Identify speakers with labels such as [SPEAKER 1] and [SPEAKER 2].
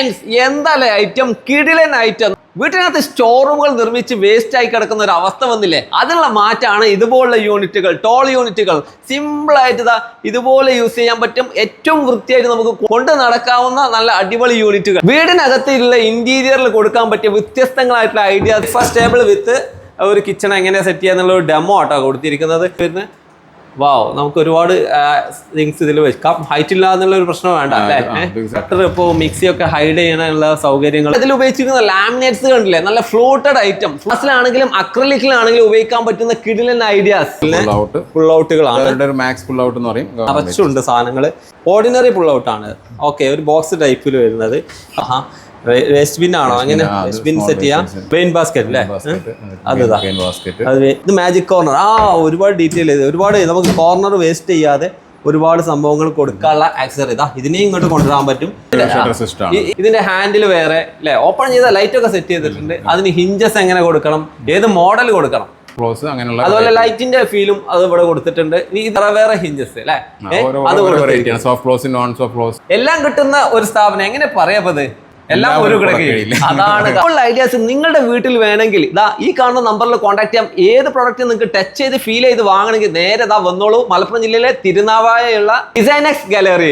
[SPEAKER 1] Friends എന്താല്ലേ item കിടിലൻ item വീട്ടിനകത്ത് സ്റ്റോറൂമുകൾ നിർമ്മിച്ച് വേസ്റ്റ് ആയി കിടക്കുന്ന ഒരു അവസ്ഥ വന്നില്ലേ? അതിനുള്ള മാറ്റാണ് ഇതുപോലുള്ള യൂണിറ്റുകൾ ടോൾ യൂണിറ്റുകൾ സിമ്പിൾ ആയിട്ട് ഇതാ ഇതുപോലെ യൂസ് ചെയ്യാൻ പറ്റും. ഏറ്റവും വൃത്തിയായിട്ട് നമുക്ക് കൊണ്ട് നടക്കാവുന്ന നല്ല അടിപൊളി യൂണിറ്റുകൾ വീടിനകത്തുള്ള ഇന്റീരിയറിൽ കൊടുക്കാൻ പറ്റിയ വ്യത്യസ്തങ്ങളായിട്ടുള്ള ഐഡിയ ഫസ്റ്റ് ടേബിൾ വിത്ത് ഒരു കിച്ചൺ എങ്ങനെ സെറ്റ് ചെയ്യാന്നുള്ള ഒരു ഡെമോ ആട്ടോ കൊടുത്തിരിക്കുന്നത്. പിന്നെ വാവ് നമുക്ക് ഒരുപാട് തിങ്സ് ഇതിൽ വെക്കാം. ഹൈറ്റ് ഇല്ല എന്നുള്ള ഒരു പ്രശ്നം വേണ്ട അല്ലേ? ഷട്ടർ. ഇപ്പോൾ മിക്സി ഒക്കെ ഹൈഡ് ചെയ്യാനുള്ള സൗകര്യങ്ങൾ. ഇതിൽ ഉപയോഗിച്ചിരിക്കുന്ന ലാമിനേറ്റ്സ് കണ്ടില്ലേ? നല്ല ഫ്ലോട്ടഡ് ഐറ്റം ഫ്ലാസിലാണെങ്കിലും അക്രലിക്കിലാണെങ്കിലും ഉപയോഗിക്കാൻ പറ്റുന്ന കിടിലൻ ഐഡിയാസ്
[SPEAKER 2] ഫുൾ ഔട്ട്
[SPEAKER 1] ഫുൾ ഔട്ടുകളാണ്
[SPEAKER 2] മാക്സ് ഫുൾ ഔട്ട് എന്ന് പറയും.
[SPEAKER 1] നിറച്ചുണ്ട് സാധനങ്ങൾ ഓർഡിനറി ഫുൾ ഔട്ടാണ് ഓക്കെ ഒരു ബോക്സ് ടൈപ്പിൽ വരുന്നത്. ആഹാ. വേസ്റ്റ് ബിൻ ആണോ? അങ്ങനെ വേസ്റ്റ് ബിൻ സെറ്റ് ചെയ്യാം. പെയിൻ ബാസ്കറ്റ് അല്ലേ അതാ അത് ഇത് മാജിക് കോർണർ ആ ഒരുപാട് ഡീറ്റെയിൽ ചെയ്ത് ഒരുപാട് നമുക്ക് കോർണർ വേസ്റ്റ് ചെയ്യാതെ ഒരുപാട് സംഭവങ്ങൾ കൊടുക്കാനുള്ള ആക്സറി ഇതാ ഇതിനെയും ഇങ്ങോട്ട് കൊണ്ടുവരാൻ പറ്റും. ഇതിന്റെ ഹാൻഡിൽ വേറെ അല്ലെ ഓപ്പൺ ചെയ്ത ലൈറ്റ് ഒക്കെ സെറ്റ് ചെയ്തിട്ടുണ്ട്. അതിന് ഹിഞ്ചസ് എങ്ങനെ കൊടുക്കണം? ഏത് മോഡൽ കൊടുക്കണം?
[SPEAKER 2] ക്ലോസ് അങ്ങനെയുള്ള
[SPEAKER 1] അതുപോലെ ലൈറ്റിന്റെ ഫീലും അത് ഇവിടെ കൊടുത്തിട്ടുണ്ട്. ഇനി ഇത്ര വേറെ ഹിഞ്ചസ് അല്ലേ അത്
[SPEAKER 2] soft close non soft close
[SPEAKER 1] എല്ലാം കിട്ടുന്ന ഒരു സ്ഥാപനം. എങ്ങനെ പറയാപ്പത് എല്ലാം ഒരു. അതാണ് ഐഡിയാസ് നിങ്ങളുടെ വീട്ടിൽ വേണമെങ്കിൽ ഇതാ ഈ കാണുന്ന നമ്പറിൽ കോൺടാക്ട് ചെയ്യാം. ഏത് പ്രോഡക്റ്റ് നിങ്ങൾക്ക് ടച്ച് ചെയ്ത് ഫീൽ ചെയ്ത് വാങ്ങണമെങ്കിൽ നേരെ ഇതാ വന്നോളൂ. മലപ്പുറം ജില്ലയിലെ തിരുനാവായുള്ള ഡിസൈനക്സ് ഗാലറി